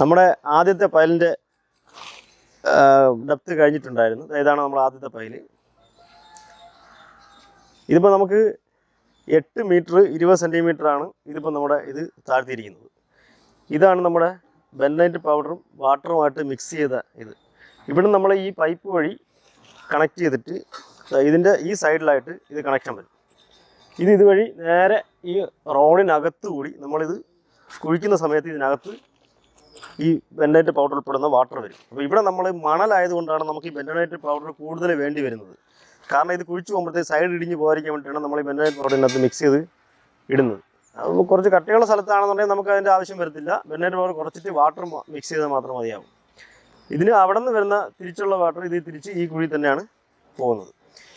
നമ്മുടെ ആദ്യത്തെ പയലിന്റെ ഡെപ്ത് കഴിഞ്ഞിട്ടുണ്ടായിരുന്നു. ഇതാണ് നമ്മുടെ ആദ്യത്തെ പയൽ ഇതിപ്പോൾ നമുക്ക് എട്ട് മീറ്റർ ഇരുപത് ആണ് ഇതിപ്പോൾ നമ്മുടെ ഇത് താഴ്ത്തിയിരിക്കുന്നത്. ഇതാണ് നമ്മുടെ ബെൻലൈറ്റ് പൗഡറും വാട്ടറുമായിട്ട് മിക്സ് ചെയ്ത ഇത്. ഇവിടെ നമ്മൾ ഈ പൈപ്പ് വഴി കണക്ട് ചെയ്തിട്ട് ഇതിന്റെ ഈ സൈഡിലായിട്ട് ഇത് കണക്ഷൻ വരും ഇത് ഇതുവഴി നേരെ ഈ റോഡിനകത്ത് കൂടി നമ്മളിത് കുഴിക്കുന്ന സമയത്ത് ഇതിനകത്ത് ഈ ബെൻഡൈറ്റ് പൗഡർ ഉൾപ്പെടുന്ന വാട്ടർ വരും. അപ്പോൾ ഇവിടെ നമ്മൾ മണലായതുകൊണ്ടാണ് നമുക്ക് ഈ ബെൻഡൈറ്റ് പൗഡർ കൂടുതൽ വേണ്ടി വരുന്നത്. കാരണം ഇത് കുഴിച്ച് പോകുമ്പോഴത്തേക്ക് സൈഡ് ഇടിഞ്ഞ് പോകാതിരിക്കാൻ വേണ്ടിയിട്ടാണ് നമ്മൾ ഈ ബെൻഡൈറ്റ് പൗഡറിനകത്ത് മിക്സ് ചെയ്ത് ഇടുന്നത്. അത് കുറച്ച് കട്ടിയുള്ള സ്ഥലത്താണെന്നുണ്ടെങ്കിൽ നമുക്ക് അതിന്റെ ആവശ്യം വരത്തില്ല. ബെൻഡൈറ്റ് പൗഡർ കുറച്ചിട്ട് വാട്ടർ മിക്സ് ചെയ്താൽ മാത്രം മതിയാവും. ഇതിന് അവിടെ നിന്ന് വരുന്ന തിരിച്ചുള്ള വാട്ടർ ഇത് തിരിച്ച് ഈ കുഴി തന്നെയാണ് പോകുന്നത്.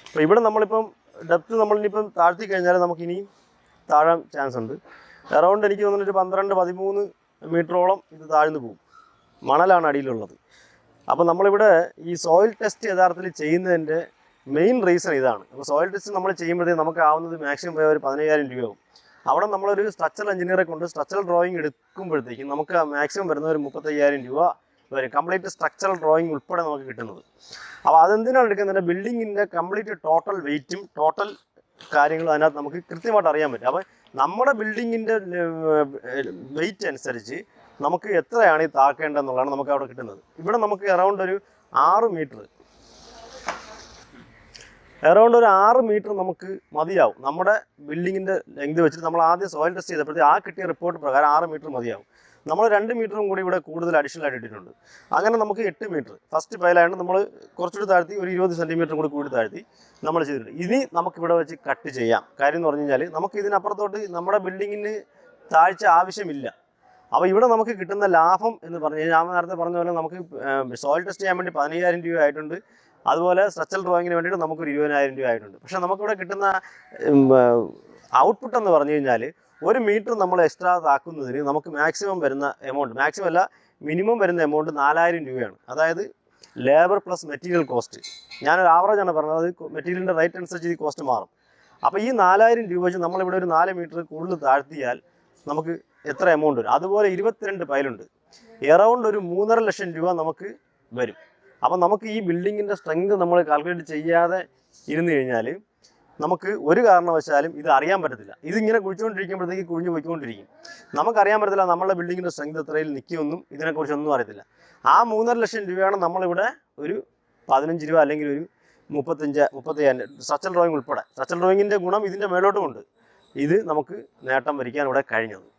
അപ്പോൾ ഇവിടെ നമ്മളിപ്പം ഡെപ്ത് നമ്മളിനിപ്പം താഴ്ത്തി കഴിഞ്ഞാൽ നമുക്കിനി താഴാൻ ചാൻസ് ഉണ്ട്. അറൗണ്ട് എനിക്ക് തോന്നുന്നൊരു പന്ത്രണ്ട് പതിമൂന്ന് മീറ്ററോളം ഇത് താഴ്ന്നു പോകും. മണലാണ് അടിയിലുള്ളത്. അപ്പോൾ നമ്മളിവിടെ ഈ സോയിൽ ടെസ്റ്റ് യഥാർത്ഥത്തിൽ ചെയ്യുന്നതിന്റെ മെയിൻ റീസൺ ഇതാണ്. അപ്പോൾ സോയിൽ ടെസ്റ്റ് നമ്മൾ ചെയ്യുമ്പോഴത്തേക്ക് നമുക്ക് ആവുന്നത് മാക്സിമം പോയ ഒരു പതിനയ്യായിരം രൂപയാവും. അവിടെ നമ്മളൊരു സ്ട്രക്ചറൽ എഞ്ചിനീയറെ കൊണ്ട് സ്ട്രക്ചറൽ ഡ്രോയിങ് എടുക്കുമ്പോഴത്തേക്കും നമുക്ക് മാക്സിമം വരുന്ന ഒരു മുപ്പത്തയ്യായിരം രൂപ വരും. കംപ്ലീറ്റ് സ്ട്രക്ചറൽ ഡ്രോയിങ് ഉൾപ്പെടെ നമുക്ക് കിട്ടുന്നത്. അപ്പോൾ അതെന്തിനാണ് എടുക്കുന്നത്? ബിൽഡിങ്ങിന്റെ കംപ്ലീറ്റ് ടോട്ടൽ വെയിറ്റും ടോട്ടൽ കാര്യങ്ങളും അതിനകത്ത് നമുക്ക് കൃത്യമായിട്ട് അറിയാൻ പറ്റും. അപ്പോൾ നമ്മുടെ ബിൽഡിങ്ങിന്റെ വെയിറ്റ് അനുസരിച്ച് നമുക്ക് എത്രയാണ് ഈ താക്കേണ്ടതെന്നുള്ളതാണ് നമുക്ക് അവിടെ കിട്ടുന്നത്. ഇവിടെ നമുക്ക് അറൗണ്ട് ഒരു ആറ് മീറ്റർ അറൗണ്ട് ഒരു ആറ് മീറ്റർ നമുക്ക് മതിയാവും. നമ്മുടെ ബിൽഡിങ്ങിന്റെ ലെങ്ത് വെച്ചിട്ട് നമ്മൾ ആദ്യം സോയിൽ ടെസ്റ്റ് ചെയ്തപ്പോഴത്തേക്ക് ആ കിട്ടിയ റിപ്പോർട്ട് പ്രകാരം ആറ് മീറ്റർ മതിയാവും. നമ്മൾ രണ്ട് മീറ്ററും കൂടി ഇവിടെ കൂടുതൽ അഡീഷണൽ ആയിട്ട് ഇട്ടിട്ടുണ്ട്. അങ്ങനെ നമുക്ക് എട്ട് മീറ്റർ. ഫസ്റ്റ് പൈലായതുകൊണ്ട് നമ്മൾ കുറച്ചുകൂടി താഴ്ത്തി ഒരു ഇരുപത് സെന്റിമീറ്റർ കൂടി കൂടി താഴ്ത്തി നമ്മൾ ചെയ്തിട്ടുണ്ട്. ഇനി നമുക്ക് ഇവിടെ വെച്ച് കട്ട് ചെയ്യാം. കാര്യം എന്ന് പറഞ്ഞു കഴിഞ്ഞാൽ നമുക്ക് ഇതിനപ്പുറത്തോട്ട് നമ്മുടെ ബിൽഡിങ്ങിന് താഴ്ച ആവശ്യമില്ല. അപ്പോൾ ഇവിടെ നമുക്ക് കിട്ടുന്ന ലാഭം എന്ന് പറഞ്ഞു കഴിഞ്ഞാൽ ഞാൻ നേരത്തെ പറഞ്ഞ പോലെ നമുക്ക് സോയിൽ ടെസ്റ്റ് ചെയ്യാൻ വേണ്ടി പതിനയ്യായിരം രൂപ ആയിട്ടുണ്ട്. അതുപോലെ സ്ട്രക്ചറൽ ഡ്രോയിങ്ങിന് വേണ്ടിയിട്ട് നമുക്കൊരു ഇരുപതിനായിരം രൂപ ആയിട്ടുണ്ട്. പക്ഷേ നമുക്കിവിടെ കിട്ടുന്ന ഔട്ട്പുട്ട് എന്ന് പറഞ്ഞു കഴിഞ്ഞാൽ ഒരു മീറ്റർ നമ്മൾ എക്സ്ട്രാ താക്കുന്നതിന് നമുക്ക് മാക്സിമം വരുന്ന എമൗണ്ട് മാക്സിമം അല്ല മിനിമം വരുന്ന എമൗണ്ട് നാലായിരം രൂപയാണ്. അതായത് ലേബർ പ്ലസ് മെറ്റീരിയൽ കോസ്റ്റ് ഞാനൊരു ആവറേജ് ആണ് പറഞ്ഞത് അത് മെറ്റീരിയലിന്റെ റേറ്റ് അനുസരിച്ച് ഈ കോസ്റ്റ് മാറും. അപ്പോൾ ഈ നാലായിരം രൂപ വെച്ച് നമ്മളിവിടെ ഒരു നാല് മീറ്റർ കൂടുതൽ താഴ്ത്തിയാൽ നമുക്ക് എത്ര എമൗണ്ട് വരും? അതുപോലെ ഇരുപത്തിരണ്ട് പൈലുണ്ട് എറൗണ്ട് ഒരു മൂന്നര ലക്ഷം രൂപ നമുക്ക് വരും. അപ്പം നമുക്ക് ഈ ബിൽഡിങ്ങിന്റെ സ്ട്രെങ്ത് നമ്മൾ കാൽക്കുലേറ്റ് ചെയ്യാതെ ഇരുന്ന് കഴിഞ്ഞാൽ നമുക്ക് ഒരു കാരണവശാലും ഇത് അറിയാൻ പറ്റത്തില്ല. ഇതിങ്ങനെ കുഴിച്ചുകൊണ്ടിരിക്കുമ്പോഴത്തേക്ക് കുഴിഞ്ഞു പോയിക്കൊണ്ടിരിക്കും. നമുക്കറിയാൻ പറ്റത്തില്ല നമ്മളുടെ ബിൽഡിങ്ങിന്റെ സ്ട്രെങ്ത് എത്രയിൽ നിൽക്കുമെന്നും ഇതിനെക്കുറിച്ചൊന്നും അറിയത്തില്ല. ആ മൂന്നര ലക്ഷം രൂപയാണ് നമ്മളിവിടെ ഒരു പതിനഞ്ച് രൂപ അല്ലെങ്കിൽ ഒരു മുപ്പത്തഞ്ച് മുപ്പത്തയ്യായിരം സ്ട്രക്ചർ ഡ്രോയിങ് ഉൾപ്പെടെ. സ്ട്രക്ചർ ഡ്രോയിങ്ങിന്റെ ഗുണം ഇതിന്റെ മേലോട്ടുമുണ്ട്. ഇത് നമുക്ക് നേട്ടം വരിക്കാൻ ഇവിടെ കഴിഞ്ഞത്